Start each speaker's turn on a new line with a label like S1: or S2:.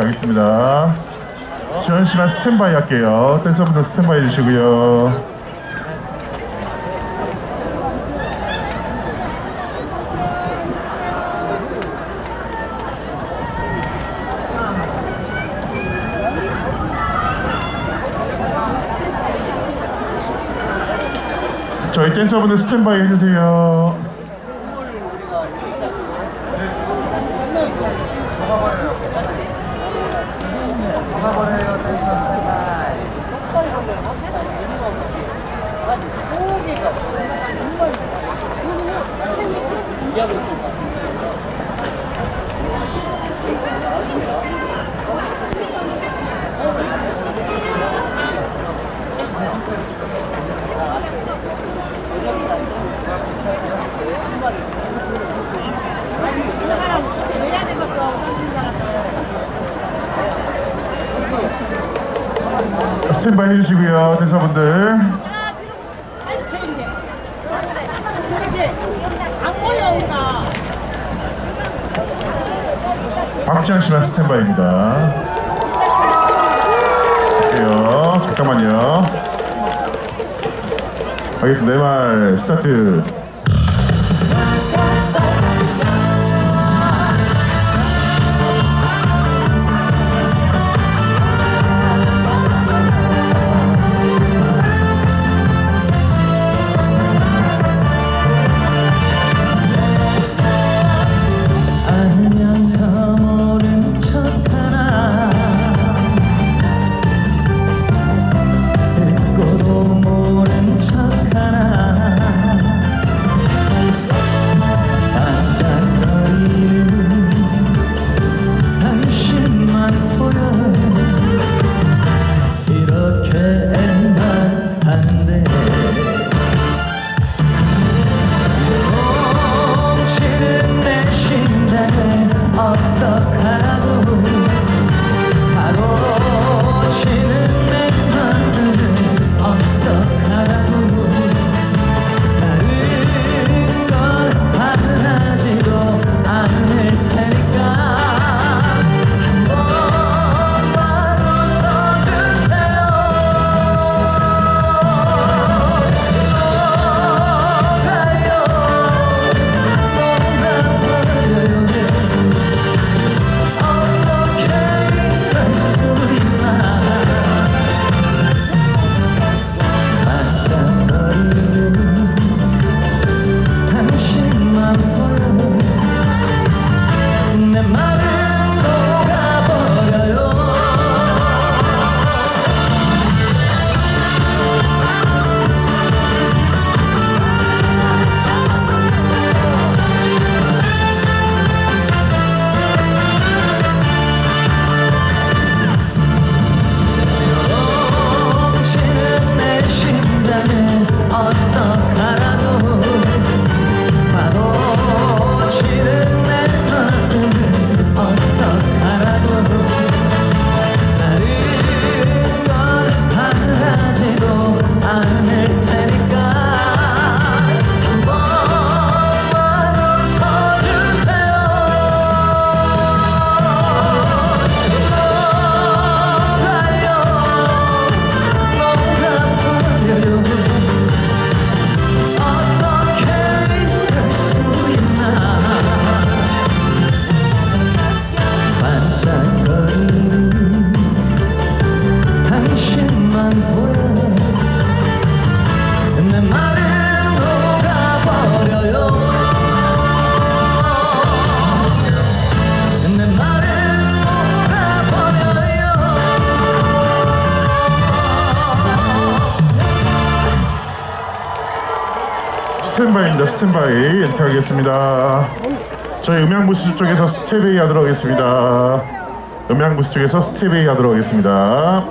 S1: 가겠습니다. 지현 씨만 스탠바이 할게요. 댄서분들 스탠바이 해주시고요. 저희 댄서분들 스탠바이 해주세요. 스탠바이 해주시고요, 댄서분들.
S2: 하나 뒤로 이렇게 이제 이렇게 안 몰려오나
S1: 박지현 씨만 스탠바이입니다. 할게요. 잠깐만요. 알겠습니다. 내 말 스타트. 스탠바이입니다. 스탠바이. 엔터 하겠습니다. 저희 음향부스 쪽에서 스테베이 하도록 하겠습니다. 음향부스 쪽에서 스테베이 하도록 하겠습니다.